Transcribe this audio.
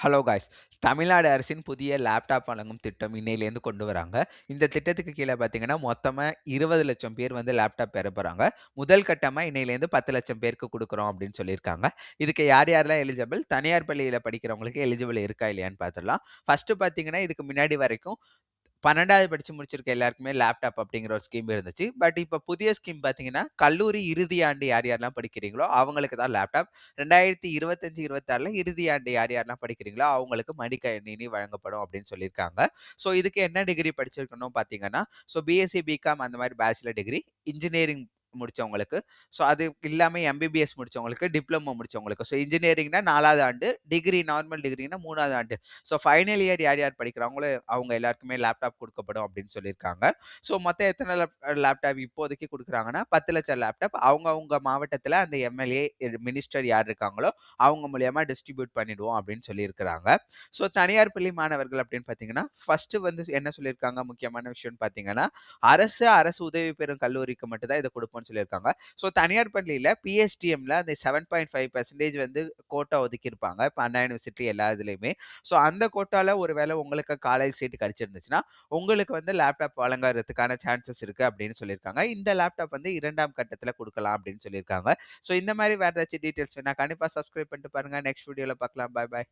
Hello guys Tamil Nadu அரசின் புதிய laptop வழங்கும் திட்டம் இன்னையிலேருந்து கொண்டு வராங்க. இந்த திட்டத்துக்கு கீழே பார்த்தீங்கன்னா மொத்தமாக இருபது லட்சம் பேர் வந்து லேப்டாப் பெற போகிறாங்க முதல் கட்டமாக இன்னையிலேருந்து பத்து லட்சம் பேருக்கு கொடுக்குறோம் அப்படின்னு சொல்லியிருக்காங்க. இதுக்கு யார் யாரெல்லாம் எலிஜிபிள் தனியார் பள்ளியில் படிக்கிறவங்களுக்கு எலிஜிபிள் இருக்கா இல்லையான்னு பார்த்துடலாம். ஃபஸ்ட்டு பார்த்தீங்கன்னா இதுக்கு முன்னாடி வரைக்கும் பன்னெண்டாவது படித்து முடிச்சிருக்க எல்லாருக்குமே லேப்டாப் அப்படிங்கிற ஒரு ஸ்கீம் இருந்துச்சு. பட் இப்போ புதிய ஸ்கீம் பார்த்தீங்கன்னா கல்லூரி இறுதி ஆண்டு யார் யாரெல்லாம் படிக்கிறீங்களோ அவங்களுக்கு தான் லேப்டாப் ரெண்டாயிரத்தி இருபத்தஞ்சு இருபத்தாறில் இறுதி ஆண்டு யார் யாரெல்லாம் படிக்கிறீங்களோ அவங்களுக்கு மடிக்கணினி வழங்கப்படும் அப்படின்னு சொல்லியிருக்காங்க. ஸோ இதுக்கு என்ன டிகிரி படிச்சிருக்கணும் பார்த்தீங்கன்னா ஸோ பிஎஸ்சி பிகாம் அந்த மாதிரி பேச்சுலர் டிகிரி இன்ஜினியரிங் முடிச்சவங்களுக்கு. ஸோ அது இல்லாமல் எம்பிபிஎஸ் முடிச்சவங்களுக்கு டிப்ளமோ முடித்தவங்களுக்கு ஸோ இன்ஜினியரிங்னா நாலாவது ஆண்டு டிகிரி நார்மல் டிகிரினா மூணாவது ஆண்டு. ஸோ ஃபைனல் இயர் யார் யார் படிக்கிறாங்களோ அவங்க எல்லாருக்குமே லேப்டாப் கொடுக்கப்படும் அப்படின்னு சொல்லியிருக்காங்க. ஸோ மொத்தம் எத்தனை லேப்டாப் இப்போதைக்கு கொடுக்குறாங்கன்னா பத்து லட்சம் லேப்டாப் அவங்க அவங்க மாவட்டத்தில் அந்த எம்எல்ஏ மினிஸ்டர் யார் இருக்காங்களோ அவங்க மூலியமாக டிஸ்ட்ரிபியூட் பண்ணிடுவோம் அப்படின்னு சொல்லியிருக்கிறாங்க. ஸோ தனியார் பள்ளி மாணவர்கள் அப்படின்னு பார்த்தீங்கன்னா ஃபஸ்ட்டு வந்து என்ன சொல்லியிருக்காங்க முக்கியமான விஷயம்னு பார்த்தீங்கன்னா அரசு அரசு உதவி பெறும் கல்லூரிக்கு மட்டும் தான் இதை இருக்கும்னு சொல்லியிருக்காங்க. ஸோ தனியார் பள்ளியில் பிஎஸ்டிஎம்ல அந்த செவன் பாயிண்ட் ஃபைவ் பர்சன்டேஜ் வந்து கோட்டா ஒதுக்கியிருப்பாங்க. இப்போ அண்ணா யூனிவர்சிட்டி எல்லா இதுலேயுமே. ஸோ அந்த கோட்டாவில் ஒருவேளை உங்களுக்கு காலேஜ் சீட் கிடச்சிருந்துச்சுன்னா உங்களுக்கு வந்து லேப்டாப் வழங்குறதுக்கான சான்சஸ் இருக்குது அப்படின்னு சொல்லியிருக்காங்க. இந்த லேப்டாப் வந்து இரண்டாம் கட்டத்தில் கொடுக்கலாம் அப்படின்னு சொல்லியிருக்காங்க. ஸோ இந்த மாதிரி வேறு ஏதாச்சும் டீட்டெயில்ஸ் வேணா கண்டிப்பாக சப்ஸ்கிரைப் பண்ணிட்டு பாருங்கள் நெக்ஸ்ட் வீடியோவில் பார்க்கலாம். பாய் பாய்